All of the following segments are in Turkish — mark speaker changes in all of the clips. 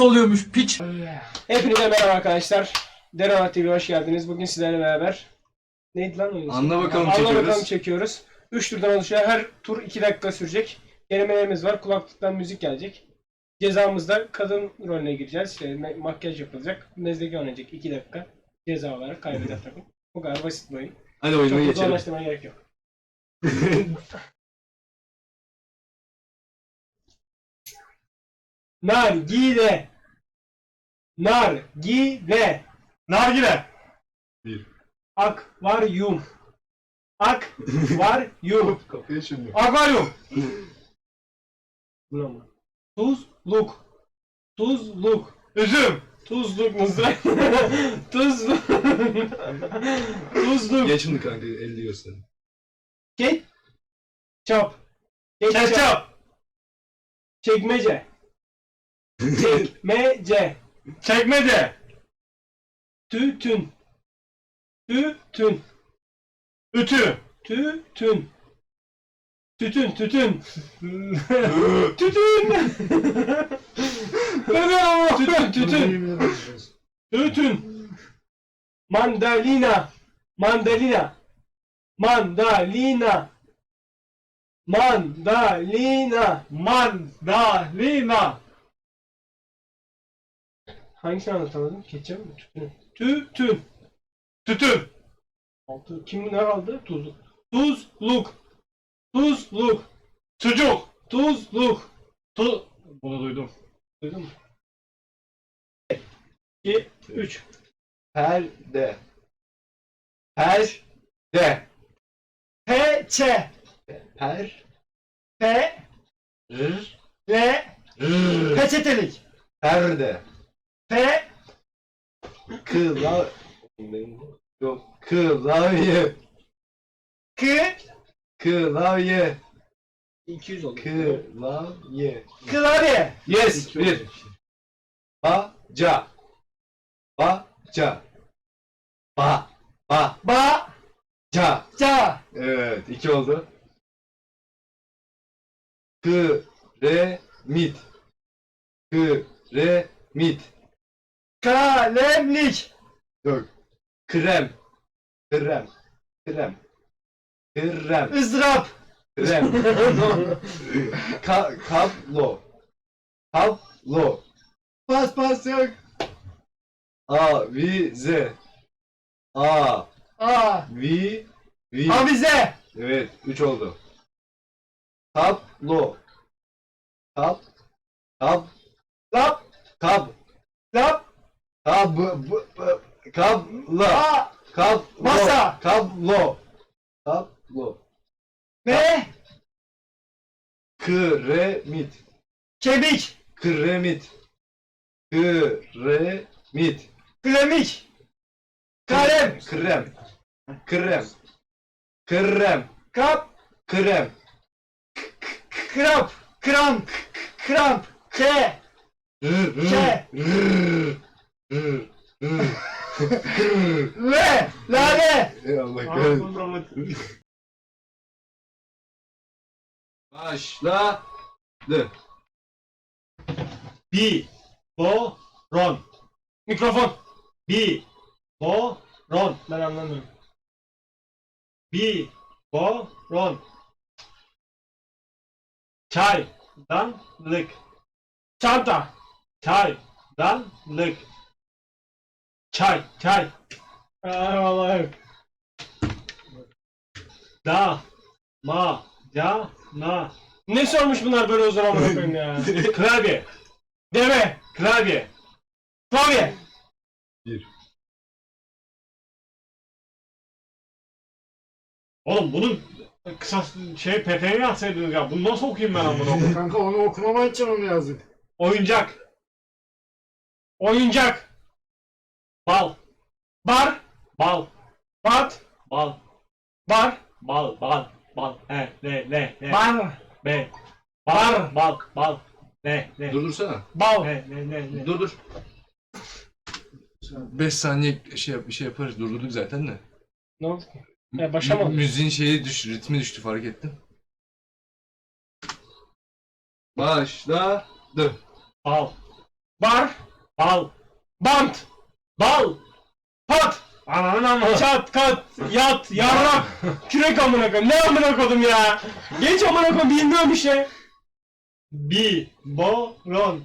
Speaker 1: Nasıl oluyormuş piç?
Speaker 2: Hepinize merhaba arkadaşlar. Deron TV'ye hoş geldiniz. Bugün sizlerle beraber neydi lan oyun? ismi?
Speaker 3: Anla bakalım
Speaker 2: Anla
Speaker 3: çekiyoruz.
Speaker 2: bakalım çekiyoruz. 3 turdan oluşuyor. Her tur 2 dakika sürecek. Kelimelerimiz var. Kulaklıktan müzik gelecek. Cezamızda kadın rolüne gireceğiz. İşte me- makyaj yapılacak. Mezdeki oynayacak 2 dakika. Ceza olarak kaybeder takım. Bu kadar basit bir oyun.
Speaker 3: Hadi
Speaker 2: Çok
Speaker 3: oyuna
Speaker 2: da
Speaker 3: geçelim.
Speaker 2: zorlaştırmaya gerek yok. Nargile. Nargile.
Speaker 1: Nargile.
Speaker 3: Bir.
Speaker 2: Akvaryum. Akvaryum.
Speaker 3: Kapıyı şimdi.
Speaker 1: Akvaryum.
Speaker 2: Bu ne lan? Tuzluk. Tuzluk.
Speaker 1: Üzüm.
Speaker 2: Tuzluk nasıl? Tuzluk. Tuzluk.
Speaker 3: Geç şimdi kanka elini göster.
Speaker 2: Ketçap.
Speaker 1: Ketçap.
Speaker 2: Çekmece. Çekmece.
Speaker 1: Çekmece.
Speaker 2: Tütün. Tütün.
Speaker 1: Ütü.
Speaker 2: Tütün. Tütün, tütün. tütün. tütün, tütün. Tütün. Mandalina. Mandalina. Mandalina. Mandalina.
Speaker 1: Mandalina.
Speaker 2: Hangisini anlatamadım? Ketçap mı? Tütün. Tütün.
Speaker 1: Tütün.
Speaker 2: Altı. Kim ne kaldı? Tuzluk. Tuzluk. Tuzluk.
Speaker 1: Sucuk.
Speaker 2: Tuzluk.
Speaker 1: Tu. Bunu duydum.
Speaker 2: Duydun mu? 2, 3.
Speaker 3: Perde. Perde.
Speaker 2: Peçe.
Speaker 3: Per.
Speaker 2: Pe.
Speaker 3: R.
Speaker 2: Le.
Speaker 3: R.
Speaker 2: Peçetelik.
Speaker 3: Perde.
Speaker 2: Pe.
Speaker 3: Kılav... Yok. Klavye.
Speaker 2: Kı.
Speaker 3: Klavye.
Speaker 2: 200 oldu.
Speaker 3: Klavye.
Speaker 2: Klavye.
Speaker 3: Yes. Bir. Baca. Baca. Ba. Ba.
Speaker 2: Ba.
Speaker 3: Ca.
Speaker 2: Ca.
Speaker 3: Evet. iki oldu. Kremit. Kremit.
Speaker 2: Kalemlik.
Speaker 3: Yok. Krem. Krem. Krem. Krem.
Speaker 2: ızdırap.
Speaker 3: Krem. Ka kablo. Kablo. Pas pas yok. Avize. A.
Speaker 2: A.
Speaker 3: Vi. Vi.
Speaker 2: Avize.
Speaker 3: Evet. Üç oldu. Kablo. Kab. Kab.
Speaker 2: Lap.
Speaker 3: Kab.
Speaker 2: Lap.
Speaker 3: Kab. b- b- Kablo.
Speaker 2: A.
Speaker 3: Kablo.
Speaker 2: Masa.
Speaker 3: Kablo. Kablo.
Speaker 2: Ne?
Speaker 3: Kremit.
Speaker 2: Kemik.
Speaker 3: Kremit. Kremit.
Speaker 2: Klemik. Kalem.
Speaker 3: Krem. Krem. Krem.
Speaker 2: Kap.
Speaker 3: Krem.
Speaker 2: Kramp. Kramp. Kramp. Ke. Ke. Le. Lale.
Speaker 3: Allah kahretsin. Başladı.
Speaker 1: Bi. Bo. Ron.
Speaker 2: Mikrofon.
Speaker 1: Bi. Bo. Ron.
Speaker 2: Ben anlamıyorum.
Speaker 1: Bi. Bo. Ron. Çay. Danlık.
Speaker 2: Çanta.
Speaker 1: Çay. Danlık. Çay. Çay.
Speaker 2: Aa vallahi.
Speaker 1: Da. Ma. Ca. Na.
Speaker 2: Ne sormuş bunlar böyle uzun amına koyayım ya?
Speaker 1: Klavye.
Speaker 2: Deve.
Speaker 1: Klavye.
Speaker 2: Klavye.
Speaker 3: Bir.
Speaker 1: Oğlum bunun kısa şey PT'yi yazsaydınız ya. Bunu nasıl okuyayım ben bunu?
Speaker 4: Kanka onu okumama için onu yazdık.
Speaker 1: Oyuncak.
Speaker 2: Oyuncak.
Speaker 1: Bal.
Speaker 2: Bar.
Speaker 1: Bal.
Speaker 2: Bat.
Speaker 1: Bal.
Speaker 2: Bar.
Speaker 1: Bal. Bal. Bal. He. Ne. Ne. Ne.
Speaker 2: Bar.
Speaker 1: Be. Bal. Bal. Bal. Ne. Ne.
Speaker 3: Durdursana.
Speaker 2: Bal.
Speaker 1: Ne. Ne. Ne. Ne.
Speaker 3: Dur dur. 5 saniye şey yap, şey yaparız. Durdurduk zaten de.
Speaker 2: Ne oldu ki? Ya başa mı?
Speaker 3: Mü- Müziğin şeyi düş, ritmi düştü fark ettin. Başladı.
Speaker 1: Bal. Bar. Bal. Bant. Bal. Pat. Ananın amı.
Speaker 2: Çat, kat, yat, yarrak, kürek amına koyayım. Ne amına koydum ya? Geç amına koyayım bilmiyorum işte.
Speaker 1: Bi. Bo. Ron.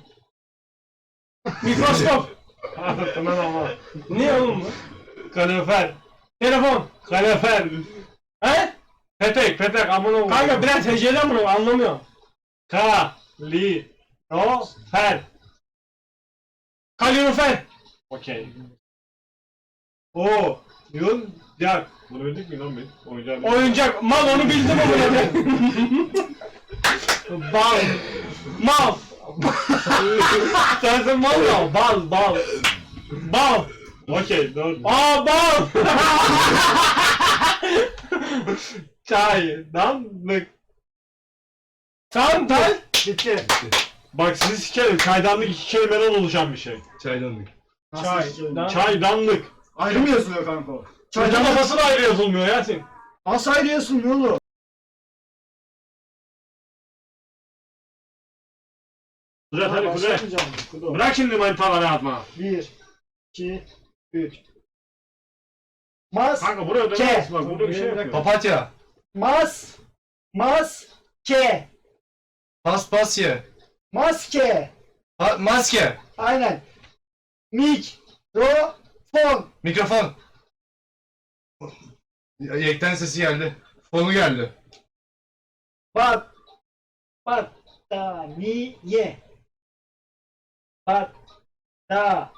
Speaker 2: Mikroskop.
Speaker 1: Anlatımın ama.
Speaker 2: ne oğlum bu?
Speaker 1: Kalorifer.
Speaker 2: Telefon.
Speaker 1: Kalorifer.
Speaker 2: He?
Speaker 1: Petek. Petek. Amına koyayım.
Speaker 2: Kanka biraz hecelen bunu anlamıyorum.
Speaker 1: Ka. Li. Ro. Fer.
Speaker 2: Kalorifer.
Speaker 1: Okey. O. Yun. Yak. Bunu bildik mi lan biz? Oyuncak.
Speaker 2: Oyuncak. Mal onu bildim ama ne Bal. Mal.
Speaker 1: Sensin mal ya.
Speaker 2: Bal, bal. Bal.
Speaker 1: Okey. Doğru.
Speaker 2: Aa bal.
Speaker 1: Çaydanlık.
Speaker 2: Santal.
Speaker 4: Bitti.
Speaker 1: Bak sizi sikerim. Çaydanlık iki kelimeden oluşan bir şey.
Speaker 3: Çaydanlık.
Speaker 2: Çay, dan-
Speaker 1: Çaydanlık.
Speaker 4: Ayrı mı yazılıyor kanka o?
Speaker 1: Çaydan
Speaker 4: Çaydan
Speaker 1: nasıl ayrı yazılmıyor Yasin?
Speaker 4: Nasıl ayrı yazılmıyor oğlum?
Speaker 1: Kudret hadi Kudret.
Speaker 4: Başlamayacağım.
Speaker 1: Bırak şimdi manitaları atma.
Speaker 4: Bir, iki, üç. Mas,
Speaker 1: Kanka buraya
Speaker 4: Ke.
Speaker 1: dönemezsin bak. Burada bir şey yapıyor.
Speaker 3: Papatya.
Speaker 4: mas, mas, ke,
Speaker 3: Paspasya.
Speaker 4: maske.
Speaker 3: Pa- maske.
Speaker 4: Aynen. Mik, ro, fon.
Speaker 3: Mikrofon. Yekten sesi geldi. Fonu geldi.
Speaker 4: Bat, battaniye. Battaniye.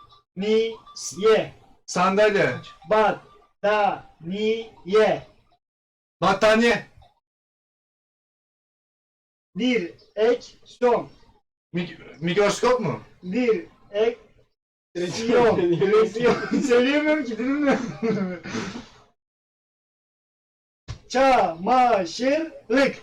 Speaker 3: Sandalye.
Speaker 4: Battaniye.
Speaker 3: Battaniye.
Speaker 4: Bir eksiyon.
Speaker 3: Mik- mikroskop mu?
Speaker 4: Bir eksiyon. Direksiyon. Söyleyemiyorum ki dilimle. Çamaşırlık.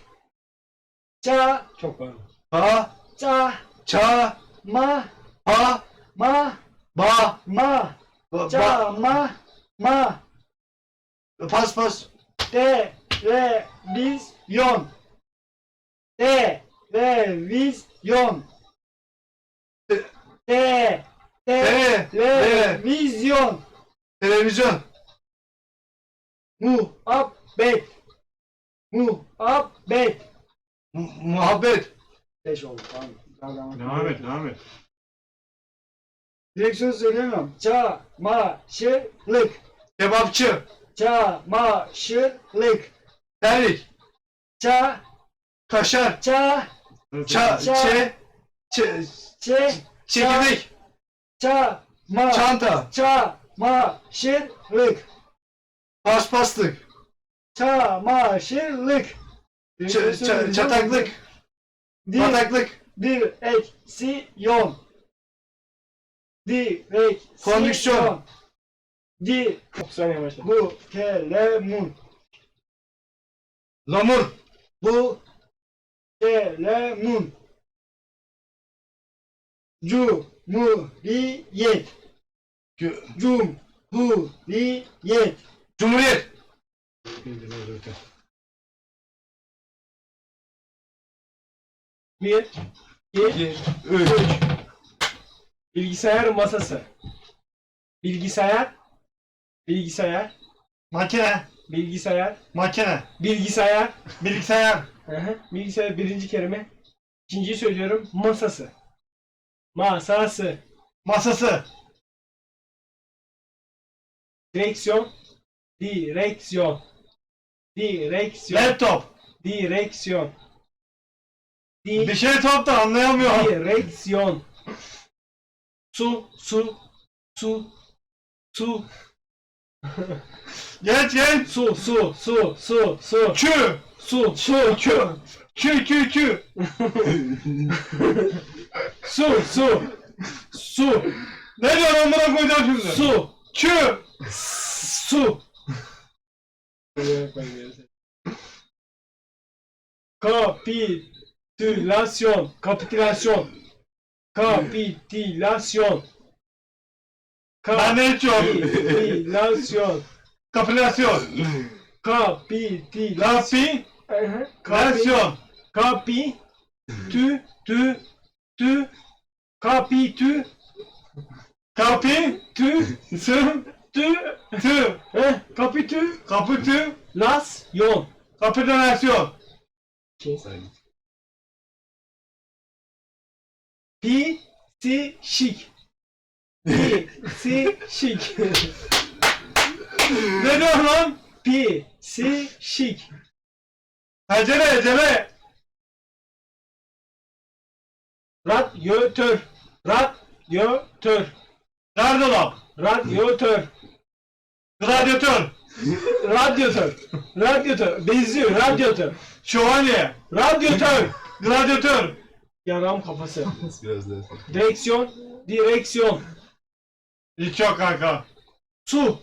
Speaker 4: Ça,
Speaker 2: Çok pardon.
Speaker 3: Pa.
Speaker 4: ça,
Speaker 3: Ça.
Speaker 4: ma,
Speaker 3: Pa.
Speaker 4: ma,
Speaker 3: Ba.
Speaker 4: ma,
Speaker 3: Ba.
Speaker 4: ça, ma, ma.
Speaker 3: Pas pas.
Speaker 4: Televizyon. Televizyon. Te,
Speaker 3: Te.
Speaker 4: Televizyon.
Speaker 3: Televizyon.
Speaker 4: Muhabbet. Muhabbet.
Speaker 3: Mu- muhabbet.
Speaker 4: 5 oldu tamam. Tamam,
Speaker 1: Devam et devam et.
Speaker 4: Direksiyon söyleyemem. Çamaşırlık.
Speaker 3: Kebapçı.
Speaker 4: Çamaşırlık.
Speaker 3: Terlik.
Speaker 4: Ça,
Speaker 3: Kaşar.
Speaker 4: ça,
Speaker 3: Ça.
Speaker 4: Ça.
Speaker 3: Çe. Çe.
Speaker 4: çe,
Speaker 3: Çekirdek.
Speaker 4: Çama,
Speaker 3: Çanta.
Speaker 4: çamaşırlık.
Speaker 3: Paspaslık.
Speaker 4: Çamaşırlık.
Speaker 3: Ç- ç- çataklık.
Speaker 4: Bir,
Speaker 3: Bataklık.
Speaker 4: bir eksiyon. Direksiyon.
Speaker 3: Kondüksiyon.
Speaker 4: Di,
Speaker 2: 30 saniye başla.
Speaker 4: bu kelemun.
Speaker 3: Lamur.
Speaker 4: Bu kelemun. Cumhuriyet. Cumhuriyet.
Speaker 3: Cumhuriyet.
Speaker 2: Bir, iki,
Speaker 3: 2, 3.
Speaker 2: bilgisayar masası. Bilgisayar, bilgisayar,
Speaker 4: Makine.
Speaker 2: bilgisayar,
Speaker 4: Makine.
Speaker 2: bilgisayar.
Speaker 4: Bilgisayar.
Speaker 2: Hı hı. Bilgisayar birinci kelime. İkinciyi söylüyorum. Masası. Masası.
Speaker 4: Masası.
Speaker 2: Direksiyon. Direksiyon. Direksiyon.
Speaker 4: Laptop.
Speaker 2: Direksiyon. Di
Speaker 4: Bir şey top da anlayamıyorum.
Speaker 2: direksiyon. Su, su, su, su,
Speaker 4: Geç geç.
Speaker 2: su, su, su, su, su,
Speaker 4: Kü.
Speaker 2: su, su,
Speaker 4: Kü. Kü kü kü.
Speaker 2: su, su, su,
Speaker 4: Ne diyorsun amına koyacağım şimdi?
Speaker 2: su,
Speaker 4: Kü.
Speaker 2: su. Kapitülasyon, kapitülasyon, kapitülasyon,
Speaker 4: Ben ne içiyorum?
Speaker 2: kapitülasyon,
Speaker 4: Kapülasyon.
Speaker 2: kapitülasyon,
Speaker 4: Kapülasyon.
Speaker 2: kapi, tü, tü, tü, kapitü,
Speaker 3: Kapi.
Speaker 2: tü,
Speaker 3: Tü.
Speaker 2: tü,
Speaker 3: Tü.
Speaker 2: heh, kapitü,
Speaker 3: Kapıtü.
Speaker 2: las, yon.
Speaker 3: Kapitülasyon.
Speaker 2: Pi, si, şik. Pi, si, şik.
Speaker 3: Ne diyor lan?
Speaker 2: Pi, si, şik.
Speaker 3: Hecele hecele.
Speaker 2: Radyatör, radyatör,
Speaker 3: Gardırop.
Speaker 2: radyatör,
Speaker 3: Gladyatör.
Speaker 2: radyatör, radyatör, benziyor, radyatör,
Speaker 3: Şövalye.
Speaker 2: radyatör.
Speaker 3: Gladyatör.
Speaker 2: Yaram kafası.
Speaker 4: Biraz daha.
Speaker 2: Direksiyon, direksiyon.
Speaker 3: Hiç yok kanka.
Speaker 2: Su.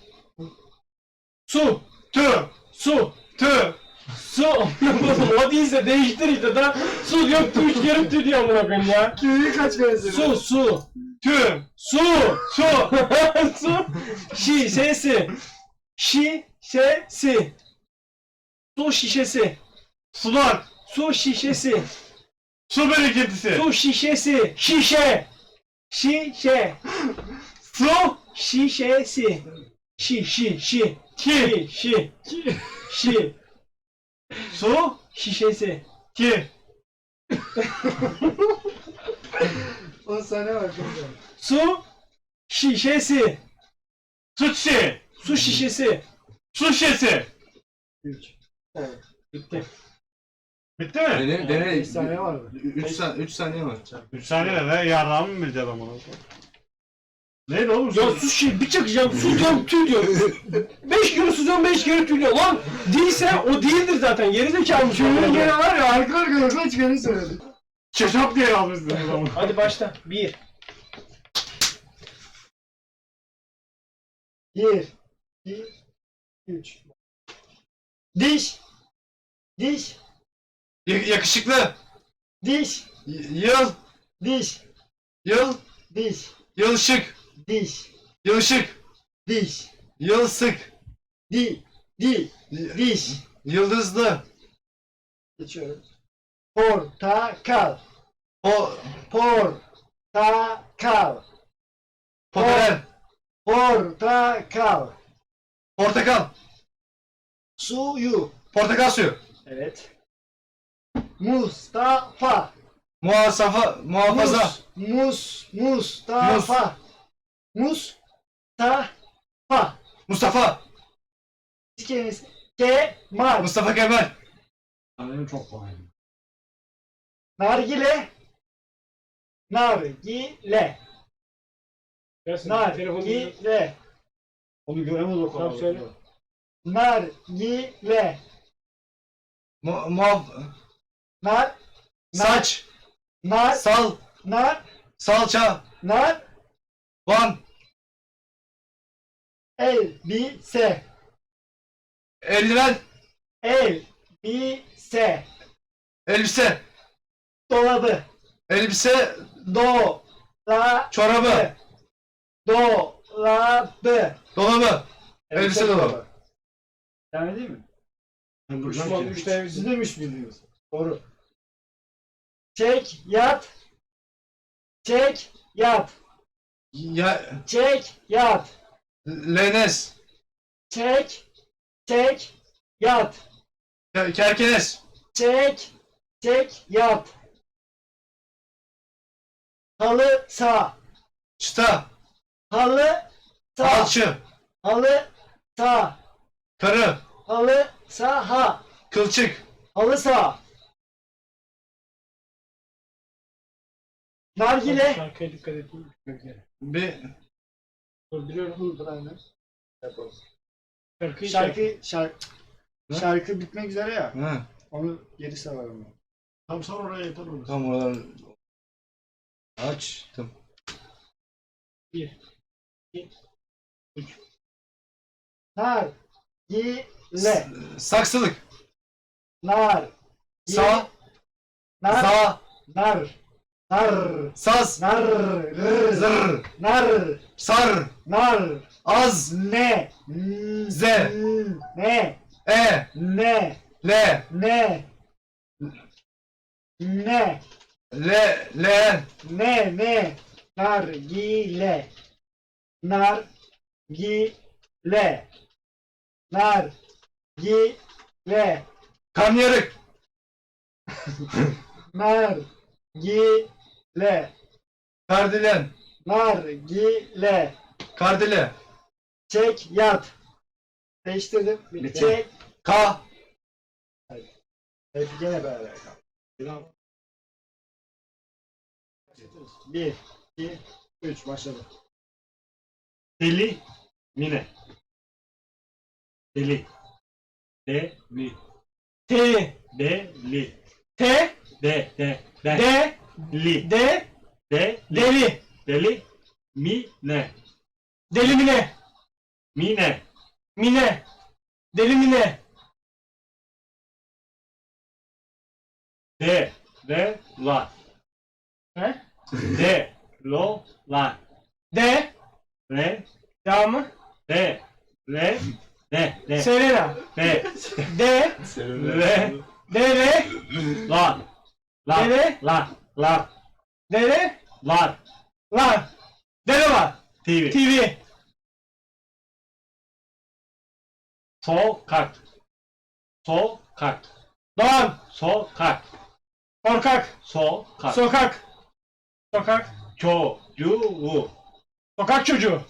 Speaker 2: Su.
Speaker 3: Tü.
Speaker 2: Su.
Speaker 3: Tü.
Speaker 2: Su. o değilse değiştir işte da su yok tu üç kere tü diyor amına koyayım ya.
Speaker 4: Köyü kaç kere
Speaker 2: Su su.
Speaker 3: Tü.
Speaker 2: Su.
Speaker 3: Su.
Speaker 2: su. Şi sesi. Şi şesi. Su şişesi.
Speaker 3: Sular.
Speaker 2: Su şişesi.
Speaker 3: Su birikintisi.
Speaker 2: Su şişesi. Şişe. Şişe.
Speaker 3: Su.
Speaker 2: Şişesi. Şi şi şi.
Speaker 3: Ki.
Speaker 2: Şi şi. Şi.
Speaker 3: Su.
Speaker 2: Şişesi.
Speaker 3: Ki.
Speaker 4: 10 saniye var.
Speaker 2: Su şişesi.
Speaker 3: Çiçeği.
Speaker 2: Su şişesi.
Speaker 3: Su şişesi.
Speaker 4: 3.
Speaker 2: Bitti.
Speaker 3: Bitti mi?
Speaker 4: Dene, dene.
Speaker 5: 5 saniye var mı?
Speaker 4: 3 saniye, 3 saniye var.
Speaker 3: 3 saniye ne? Yarrağımı mı bileceğim ama? Neydi oğlum?
Speaker 2: Ya
Speaker 3: su?
Speaker 2: su şişe bir çakacağım su diyorum tüy diyorum. Beş kere su diyorum beş kere tüy diyor. Lan değilse o değildir zaten. Geri zekalı
Speaker 4: Köyün gene var ya arka arkaya kaç kere söyledi.
Speaker 3: Çeşap diye yazmışsın o zaman.
Speaker 2: Hadi başla. Bir.
Speaker 4: 1 2 3 Diş Diş
Speaker 3: yakışıklı.
Speaker 4: Diş
Speaker 3: yıl.
Speaker 4: Diş
Speaker 3: Yıl.
Speaker 4: Diş
Speaker 3: Yılışık.
Speaker 4: Diş
Speaker 3: Yılışık.
Speaker 4: Diş
Speaker 3: Yılsık.
Speaker 4: Di Di Diş
Speaker 3: Yıldızlı.
Speaker 4: Geçiyorum. Portakal
Speaker 3: O.
Speaker 4: Portakal
Speaker 3: Potaler.
Speaker 4: Portakal
Speaker 3: Portakal.
Speaker 4: Suyu
Speaker 3: Portakal suyu.
Speaker 4: Evet Mustafa
Speaker 3: Muhasafa. Muhafaza.
Speaker 4: Mus, mus Mustafa Mustafa
Speaker 3: Mustafa.
Speaker 4: İki kelimesi Kemal
Speaker 3: Mustafa Kemal.
Speaker 5: Benim çok kolay.
Speaker 4: Nargile Nargile Nargile
Speaker 5: Onu göremez o kadar.
Speaker 2: Tamam, söyle.
Speaker 4: Nargile
Speaker 3: Mu muhaf.
Speaker 4: Nar
Speaker 3: Saç.
Speaker 4: Nar
Speaker 3: Sal.
Speaker 4: Nar
Speaker 3: Salça.
Speaker 4: Nar
Speaker 3: Van.
Speaker 4: Elbise
Speaker 3: Eldiven.
Speaker 4: Elbise
Speaker 3: Elbise.
Speaker 4: Dolabı
Speaker 3: Elbise.
Speaker 4: Dolabı
Speaker 3: Çorabı.
Speaker 4: Dolabı
Speaker 3: Dolabı. Elbise dolabı.
Speaker 4: Yani değil mi?
Speaker 5: Ben duracağım
Speaker 4: üç
Speaker 5: ki.
Speaker 4: tanesi demiş bildiğiniz. Doğru. Çek yat. Çek yat.
Speaker 3: Ya.
Speaker 4: Çek yat.
Speaker 3: Lenes.
Speaker 4: Çek. Çek yat.
Speaker 3: Ke- Kerkenes.
Speaker 4: Çek. Çek yat. Halı sağ.
Speaker 3: Çıta.
Speaker 4: Halı sağ.
Speaker 3: Alçı.
Speaker 4: Halı sağ.
Speaker 3: Karı.
Speaker 4: Halı saha.
Speaker 3: Kılçık.
Speaker 4: Halı sağ. Nargile.
Speaker 2: Şarkıya dikkat et.
Speaker 3: Bir.
Speaker 2: Durduruyorum.
Speaker 4: Yapalım.
Speaker 2: Şarkıyı
Speaker 4: Şarkı, şarkı,
Speaker 3: Ne?
Speaker 4: şarkı bitmek üzere ya.
Speaker 3: Ha.
Speaker 4: Onu geri salarım. ben.
Speaker 5: Tam sor oraya yeter orası.
Speaker 3: Tam oralar. Açtım.
Speaker 4: Nar. Gile.
Speaker 3: Saksılık.
Speaker 4: Nar.
Speaker 3: Sağ.
Speaker 4: Nar.
Speaker 3: Sağ.
Speaker 4: Nar. Nar.
Speaker 3: Saz.
Speaker 4: Nar. Rır.
Speaker 3: Zır.
Speaker 4: Nar.
Speaker 3: Sar.
Speaker 4: Nar.
Speaker 3: Az.
Speaker 4: Ne.
Speaker 3: Z.
Speaker 4: Ne.
Speaker 3: E.
Speaker 4: Ne.
Speaker 3: L.
Speaker 4: Ne. Ne.
Speaker 3: Le, leğen.
Speaker 4: Ne ne. Nargile. Nargile. Nargile.
Speaker 3: Karnıyarık.
Speaker 4: Nargile.
Speaker 3: Kardelen.
Speaker 4: Nargile.
Speaker 3: Kardele.
Speaker 4: Çek yat. Değiştirdim.
Speaker 1: Bitti.
Speaker 4: Çek.
Speaker 3: Ka.
Speaker 4: Hep gene beraber kal. Bir, iki, üç başladı.
Speaker 1: Deli. Mine. Deli. Deli.
Speaker 2: T,
Speaker 1: Deli.
Speaker 2: T,
Speaker 1: De. De. De.
Speaker 2: D,
Speaker 1: Li. De. Li.
Speaker 2: deli.
Speaker 1: Deli. Mine.
Speaker 2: Deli mine.
Speaker 1: Mine.
Speaker 2: Mine. Deli mine.
Speaker 1: De. De. La.
Speaker 2: He?
Speaker 1: De. Lo. La.
Speaker 2: D,
Speaker 1: Re.
Speaker 2: devamı.
Speaker 1: De. Re. De. De.
Speaker 2: Selena.
Speaker 1: De.
Speaker 2: D,
Speaker 1: Re.
Speaker 2: D, R,
Speaker 1: La. La.
Speaker 2: Dere.
Speaker 1: La. La.
Speaker 2: D, R,
Speaker 1: La.
Speaker 2: lan. Deli var.
Speaker 1: TV.
Speaker 2: TV.
Speaker 1: Sokak. Sokak.
Speaker 2: Doğan.
Speaker 1: Sokak.
Speaker 2: Korkak.
Speaker 1: Sokak.
Speaker 2: Sokak. Sokak.
Speaker 1: Çocuğu.
Speaker 2: Sokak çocuğu.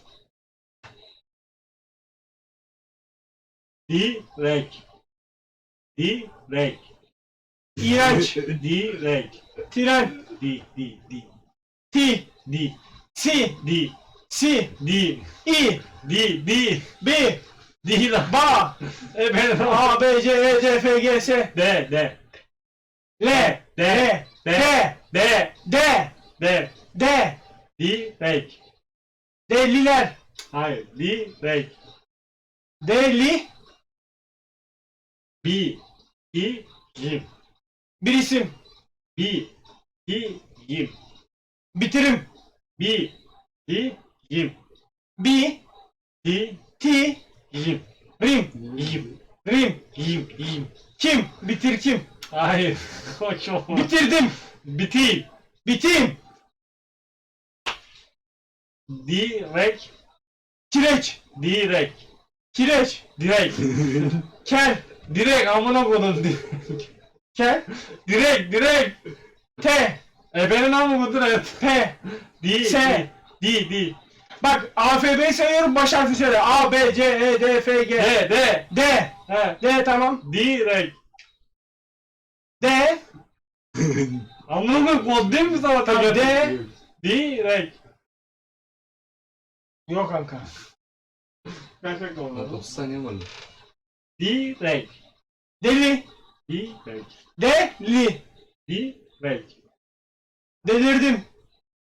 Speaker 1: Direk. Direk.
Speaker 2: İğrenç.
Speaker 1: Direk.
Speaker 2: Tren.
Speaker 1: Di. Di. Di.
Speaker 2: T.
Speaker 1: Di.
Speaker 2: Si.
Speaker 1: Di.
Speaker 2: Si.
Speaker 1: Di.
Speaker 2: İ.
Speaker 1: Di. Di.
Speaker 2: B.
Speaker 1: Di lan.
Speaker 2: Ba.
Speaker 1: E ben
Speaker 2: A, B, C, E, C, F, G, S.
Speaker 1: De. De.
Speaker 2: L. L.
Speaker 1: De.
Speaker 2: T.
Speaker 1: De.
Speaker 2: D.
Speaker 1: De.
Speaker 2: D.
Speaker 1: Direk.
Speaker 2: Deliler.
Speaker 1: Hayır. Direk.
Speaker 2: Deli.
Speaker 1: Bi. İ. Yim.
Speaker 2: Bir isim.
Speaker 1: Bi. İ. Yim.
Speaker 2: Bitirim.
Speaker 1: Bi. İ. Yim.
Speaker 2: Bi.
Speaker 1: Di.
Speaker 2: T.
Speaker 1: Yim.
Speaker 2: Rim.
Speaker 1: Yim.
Speaker 2: Rim.
Speaker 1: Yim. Yim.
Speaker 2: Kim? Bitir kim?
Speaker 1: Hayır. Koç olma.
Speaker 2: Bitirdim.
Speaker 1: Biti.
Speaker 2: Bitim.
Speaker 1: Direk.
Speaker 2: Kireç.
Speaker 1: Direk.
Speaker 2: Kireç.
Speaker 1: Direk.
Speaker 2: Kel.
Speaker 1: Direk amına kodum.
Speaker 2: Kel.
Speaker 1: Direk. Direk.
Speaker 2: T.
Speaker 1: E benim namı budur evet.
Speaker 2: P.
Speaker 1: Di.
Speaker 2: S.
Speaker 1: Di. Di.
Speaker 2: Bak AFB'yi sayıyorum baş harfi söyle. A, B, C, E, D, F, G.
Speaker 1: De. De.
Speaker 2: D.
Speaker 1: He.
Speaker 2: D tamam.
Speaker 1: Direk.
Speaker 2: D.
Speaker 1: Amına koyayım kod değil mi sana?
Speaker 2: Tamam,
Speaker 1: tekrar?
Speaker 2: D.
Speaker 1: Direk.
Speaker 2: Yok kanka.
Speaker 1: Gerçek olmadı.
Speaker 3: 30 saniye var.
Speaker 1: Direk.
Speaker 2: Deli.
Speaker 1: Direk.
Speaker 2: Deli.
Speaker 1: Direk.
Speaker 2: Delirdim.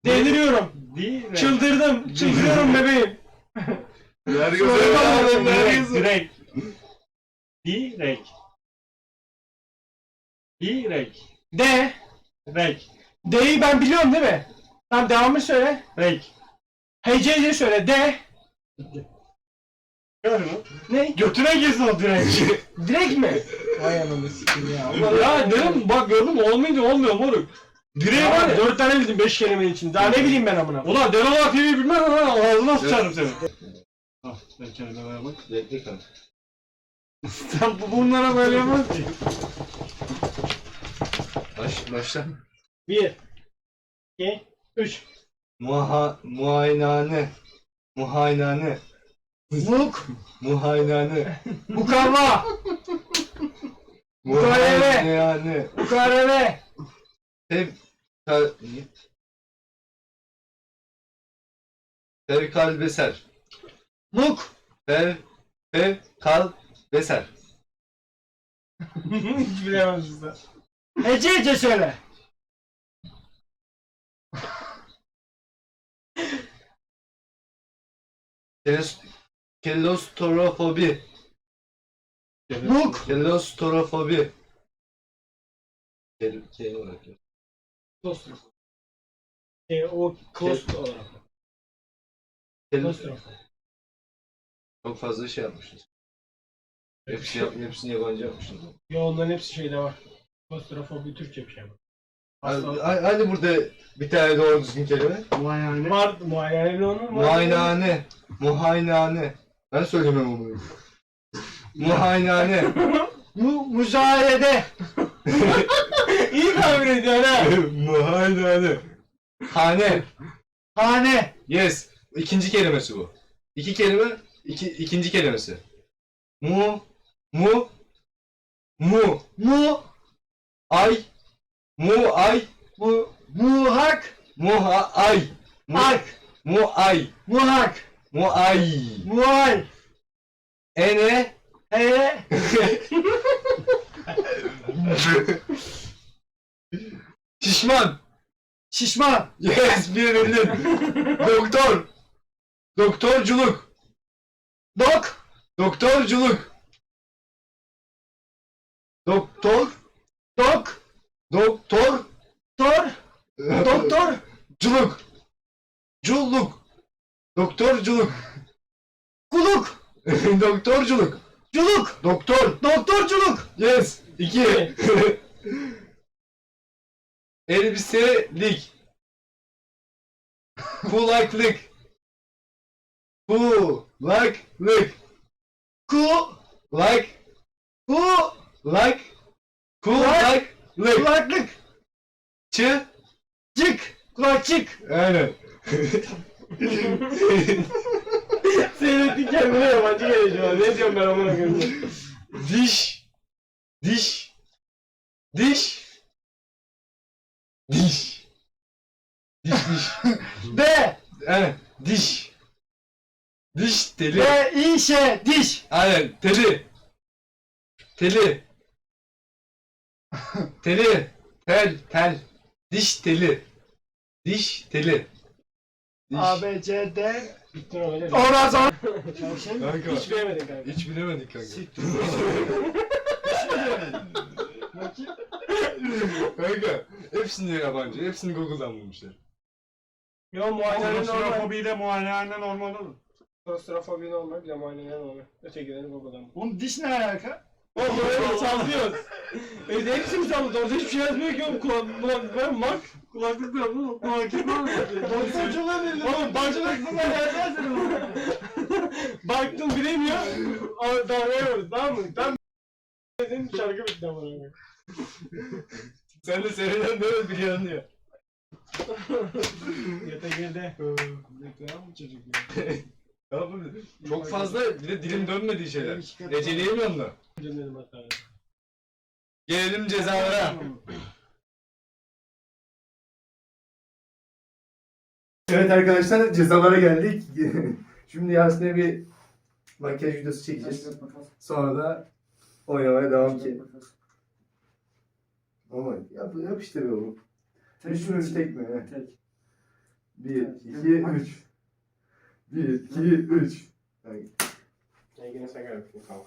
Speaker 2: Deliriyorum.
Speaker 1: Direk.
Speaker 2: Çıldırdım. Çıldırıyorum bebeğim.
Speaker 3: Ver
Speaker 1: Direkt, direkt. Direkt. Direkt.
Speaker 2: D.
Speaker 1: Direkt.
Speaker 2: D'yi ben biliyorum değil mi? Tamam devamı söyle.
Speaker 1: Direkt.
Speaker 2: HC'yi söyle. D.
Speaker 1: Gör mü?
Speaker 2: Ne?
Speaker 1: Götüne girsin o direkt.
Speaker 2: Direkt mi? Vay ananı sikim ya.
Speaker 1: ya dedim bak gördün mü olmayınca olmuyor moruk. Direği var ya.
Speaker 2: Dört tane bildim beş kelime için. Daha ne bileyim ben amına.
Speaker 1: Ulan Denova TV bilmem lan ağzına sıçarım seni. Ah ben kendime bak.
Speaker 3: Bekle kanka.
Speaker 1: Sen bu bunlara böyle yapmaz ki.
Speaker 3: Baş, başla.
Speaker 2: Bir. iki, Üç.
Speaker 3: Muha, muayenehane. Muayenehane.
Speaker 2: Muk.
Speaker 3: Muayenehane.
Speaker 2: Mukavva.
Speaker 3: Muayenehane.
Speaker 2: Mukarebe.
Speaker 3: Tev... Ka... Fevkalbeser.
Speaker 2: Muk.
Speaker 3: Fev... Fevkalbeser.
Speaker 2: Hiç bilemem size. Hece hece söyle.
Speaker 3: Kelos... Kelostorofobi.
Speaker 2: Muk.
Speaker 3: Kelostorofobi. Kel... Kel olarak. yaz.
Speaker 2: Klostro. E, o klost olarak.
Speaker 3: Kel...
Speaker 2: Klostro.
Speaker 3: Çok fazla şey yapmışız. Hepsi yap, hepsini yabancı yapmışız.
Speaker 2: Yo onların hepsi şeyde var. Klostrofobi Türkçe bir şey var.
Speaker 3: Hadi, hadi burada bir tane doğru düzgün kelime.
Speaker 1: Muayene.
Speaker 2: Var muayene olur mu?
Speaker 3: Muayenehane. Muayenehane. Ben söylemem onu. Muayenehane.
Speaker 4: Mu muzayede.
Speaker 2: İyi tabir ediyorsun ha.
Speaker 3: Muayenehane. Hane.
Speaker 4: Hane.
Speaker 3: Yes. İkinci kelimesi bu. İki kelime, iki, ikinci kelimesi. Mu, mu, mu,
Speaker 4: Mu.
Speaker 3: ay, mu, ay,
Speaker 4: Mu. Muhak.
Speaker 3: muha, ay, mu,
Speaker 4: Ak.
Speaker 3: mu, ay,
Speaker 4: Muhak.
Speaker 3: Mu, ay,
Speaker 4: Muay.
Speaker 3: ene,
Speaker 4: He.
Speaker 3: şişman.
Speaker 4: Şişman.
Speaker 3: Yes, bir bildin. Doktor. Doktorculuk.
Speaker 4: Dok.
Speaker 3: Doktorculuk. Doktor.
Speaker 4: Dok.
Speaker 3: Doktor.
Speaker 4: Tor. Doktor.
Speaker 3: Culuk. Culluk. Doktorculuk.
Speaker 4: Kuluk.
Speaker 3: Doktorculuk.
Speaker 4: Culuk.
Speaker 3: Doktor.
Speaker 4: Doktorculuk.
Speaker 3: Yes. İki. Elbiselik. Kulaklık. Kulaklık.
Speaker 4: Ku.
Speaker 3: Lak.
Speaker 4: Ku.
Speaker 3: Lak. Kulaklık.
Speaker 4: Kulaklık.
Speaker 3: Çı.
Speaker 4: Cık. Kulakçık.
Speaker 3: Aynen.
Speaker 2: Seyrettin kendine yabancı geliyor şu an. Ne diyorum ben amına koyayım.
Speaker 3: Diş. Diş. Diş. Diş. Diş diş.
Speaker 4: B.
Speaker 3: Aynen. Diş. Diş teli.
Speaker 4: B. İ. Ş. Diş.
Speaker 3: Aynen. Teli. Teli. Teli. Tel. Tel. Diş teli. Diş teli.
Speaker 4: A. B. C. D.
Speaker 2: Bittin o öyle.
Speaker 4: Ondan sonra. Çalışın.
Speaker 3: Kanka.
Speaker 2: Hiç bilemedin kanka.
Speaker 3: Hiç bilemedik kanka.
Speaker 4: Bakayım.
Speaker 3: kanka. Hepsini yabancı. Hepsini Google'dan bulmuşlar.
Speaker 2: Yo muayene normal.
Speaker 1: Klostrofobiyle muayene normal olur.
Speaker 2: Klostrofobi normal. Bir de muayene normal. Ötekileri babadan.
Speaker 4: Oğlum diş ne alaka?
Speaker 2: Oğlum böyle sallıyoruz. Evde hepsini sallıyoruz. Orada hiçbir şey yazmıyor ki oğlum. Kulak, kulak, ben mak.
Speaker 1: Kulaklık da bu. Var mı?
Speaker 4: Doktorculuğa ne?
Speaker 2: Oğlum başlık
Speaker 4: bunlar yazmazsın.
Speaker 2: Baktım bilemiyor. Ama davranıyoruz tamam mı? Tam dedim şarkı bitti ama.
Speaker 3: Sen de seneden böyle biliyorsun diyor.
Speaker 2: Yata girdi.
Speaker 4: Tamam mı çocuk ya?
Speaker 3: Çok fazla bir de dilim dönmediği şeyler. Receleyemiyorum da.
Speaker 2: Hatta.
Speaker 3: Gelelim cezalara.
Speaker 6: Evet arkadaşlar cezalara geldik. Şimdi Yasin'e bir makyaj videosu çekeceğiz. Sonra da oynamaya devam ki. Ama yap, yap işte be oğlum. Üç mü tek mi?
Speaker 4: Tek.
Speaker 6: Bir, iki, üç. Bir, iki, üç. Yani,
Speaker 2: Ya yine sen gel bakayım tamam.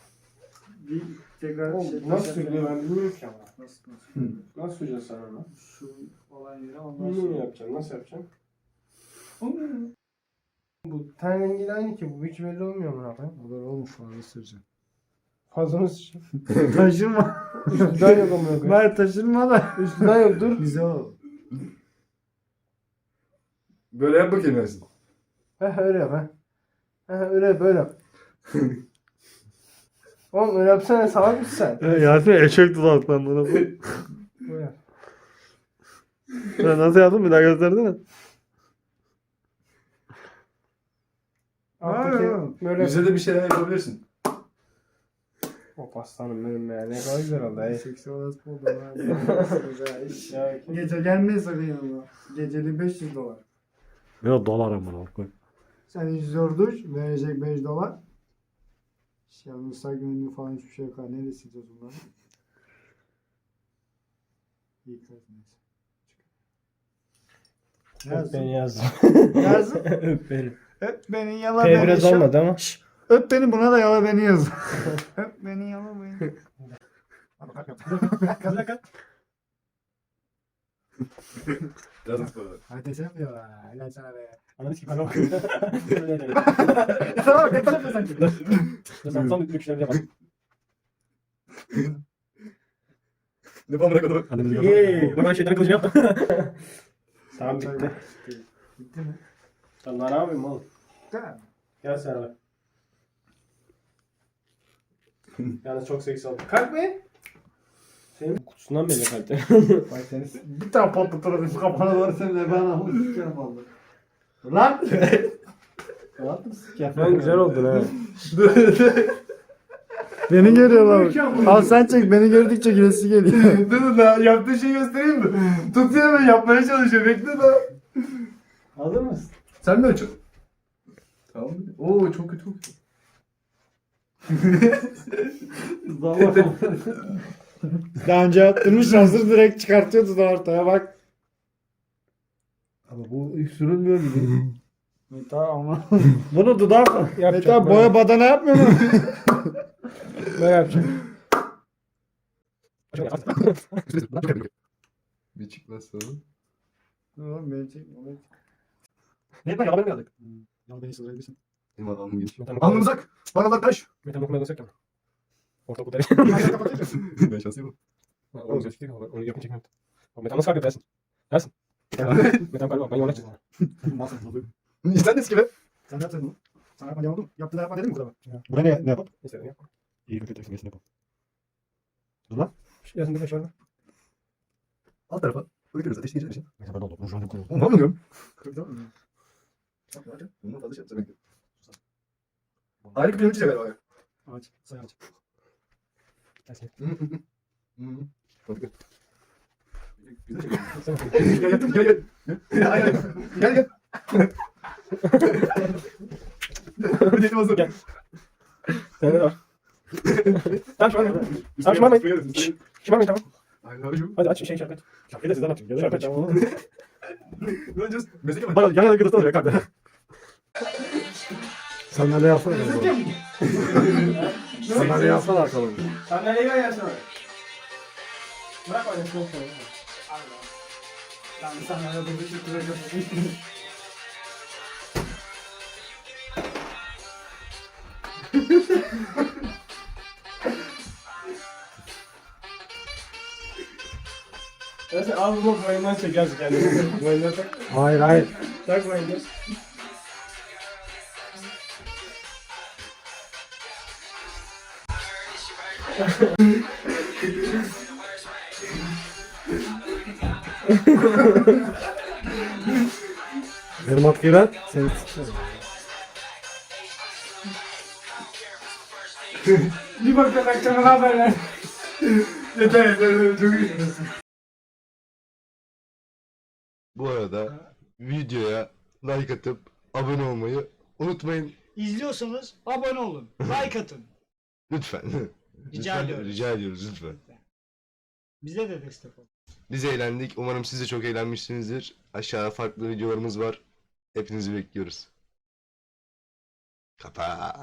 Speaker 4: Bir tekrar
Speaker 2: Oğlum,
Speaker 4: şey-
Speaker 2: nasıl sürülüyor ben bilmiyorum ki ama.
Speaker 4: Nasıl nasıl?
Speaker 2: Nasıl süreceğiz sen onu?
Speaker 4: Şu olan yere ondan
Speaker 2: Bunu yapacaksın? Nasıl yapacaksın? Bu ten rengi de aynı ki bu hiç belli olmuyor mu abi?
Speaker 4: O da olmuş falan süreceğim.
Speaker 2: Fazla mı sıçacağım?
Speaker 4: Taşırma.
Speaker 2: Üstünden yok amına koyayım.
Speaker 4: Bari taşırma da.
Speaker 2: Üstünden yok dur.
Speaker 4: Güzel oldu.
Speaker 6: Böyle yap bakayım Yasin.
Speaker 2: Heh öyle yap. Heh öyle yap öyle yap. Oğlum öyle yapsana salak mısın sen?
Speaker 5: Yasin eşek dudaklandığını bu.
Speaker 2: Böyle yap.
Speaker 5: Ben nasıl yaptım bir daha göstersene.
Speaker 2: Alttaki böyle
Speaker 6: Yüzde de bir şeyler yapabilirsin.
Speaker 2: Hop aslanım benim ya ne kadar güzel oldu ey.
Speaker 4: Seksi orası oldu. lan.
Speaker 2: Ya,
Speaker 4: Gece gelmeyi sakın yanıma. Geceli 500 dolar.
Speaker 5: Ya dolar amına koy.
Speaker 4: Sen 104 duş, verecek 5 dolar. Şey, Instagram ünlü falan hiçbir şey yok. ha. Nereye sileceğiz bunları? İyi kız neyse.
Speaker 2: Öp beni
Speaker 4: Yazdım.
Speaker 2: yazdım. Öp beni.
Speaker 4: Öp beni yala
Speaker 2: P
Speaker 4: beni.
Speaker 2: biraz olmadı ama.
Speaker 4: Öp beni buna da yala beni yaz. Öp beni yala beni.
Speaker 6: Yazık böyle.
Speaker 4: Hadi sen diyor. Helal sana be.
Speaker 2: Anladın ki ben okuyorum.
Speaker 4: Tamam yeter mi sanki?
Speaker 2: Sen son bir şey yapalım.
Speaker 3: Ne falan bırakmadım.
Speaker 2: Yeee. Bak ben şeytan kılıcı yaptım. tamam bitti.
Speaker 4: Bitti mi?
Speaker 2: Daha ne yapayım oğlum?
Speaker 4: Tamam.
Speaker 2: Gel Serhat. Yalnız çok seksi oldu. Kalk be. Senin kutusundan belli kalpte.
Speaker 4: Bak seni bir tane patlatırım kafana doğru seni de ben aldım sikerim oldu. Lan! Kapattım sikerim.
Speaker 2: Ben güzel oldun ha.
Speaker 4: Beni görüyorlar. Al sen çek beni gördükçe gülesi geliyor.
Speaker 3: Dur dur daha yaptığı şeyi göstereyim mi? Tutuyor hemen yapmaya çalışıyor. Bekle daha.
Speaker 2: Hazır mısın?
Speaker 3: Sen mi açın? Tamam. Oo çok kötü kokuyor.
Speaker 4: Daha önce yaptırmış hazır direkt çıkartıyordu da ortaya bak.
Speaker 3: Ama bu ilk sürülmüyor gibi.
Speaker 4: Meta ama. Bunu dudak.
Speaker 2: Yapacak,
Speaker 4: Meta
Speaker 2: böyle.
Speaker 4: boya badana yapmıyor mu?
Speaker 2: Ne yapacağım?
Speaker 3: bir çıkmazsa
Speaker 4: Oğlum beni çek.
Speaker 3: Ne ben yalan geldik.
Speaker 4: Ya beni sırayabilirsin.
Speaker 3: Benim adamım git.
Speaker 2: Metan
Speaker 3: Alnım uzak. Bana uzaklaş.
Speaker 2: Metan okumaya basacak ya. Ortaokul deri.
Speaker 3: ben şanslıyım.
Speaker 2: Onu geçtik ama onu yakın çekmem. Metan nasıl kalp dersin? Dersin. Metan kalp ben yola çıktım.
Speaker 3: Sen de gibi.
Speaker 4: Sen ne yaptın bunu? Sana yapma yapalım. Yaptığında yapma dedim mi burada? Buraya ne, ne yapalım?
Speaker 2: İstediğini yap.
Speaker 4: İyi kötü teksin geçsin yapalım.
Speaker 2: Şu Yazın bir de şöyle.
Speaker 3: Alt tarafa. Bırakırız ateş geçer için.
Speaker 4: Neyse ben de oldum. Şu an yapıyorum.
Speaker 3: Ne yapıyorum?
Speaker 4: Aç.
Speaker 3: Bundan fazla şey bekle. Ayrı bir pirinç çeker abi.
Speaker 4: Aç. Say
Speaker 2: Dersin.
Speaker 3: Güzel çekiyor. Gel gel gel gel. Gel gel. Bir dedim hazır.
Speaker 2: Gel. Sende de var. Tamam an. Tamam. Şu an tamam.
Speaker 3: I love you.
Speaker 2: Hadi aç şey şarkı. Şarkıyı da sizden açın. Şarkı aç.
Speaker 3: Önce meslek yapalım.
Speaker 4: Bana yan yana göster oraya kanka. Sandalye yapsana. Sandalye yapsana arkadan.
Speaker 2: Sandalyeyi ver yansana. Bırak oynasın olsun.
Speaker 4: Lan sandalye de bir şey
Speaker 2: Neyse al bunu boyundan çekersin kendini. Boyundan tak.
Speaker 4: Hayır hayır.
Speaker 2: Tak boyundan.
Speaker 4: Benim matkayı ver. Seni
Speaker 2: Bir bak ben akşama haber ver.
Speaker 3: Yeter yeter. Çok iyi.
Speaker 7: Bu arada videoya like atıp abone olmayı unutmayın
Speaker 4: İzliyorsanız abone olun. Like atın.
Speaker 7: lütfen.
Speaker 4: Rica
Speaker 7: Lütfen,
Speaker 4: ediyoruz.
Speaker 7: Rica ediyoruz lütfen.
Speaker 4: Bize de destek olun.
Speaker 7: Biz eğlendik. Umarım siz de çok eğlenmişsinizdir. Aşağıda farklı videolarımız var. Hepinizi bekliyoruz. Kapa.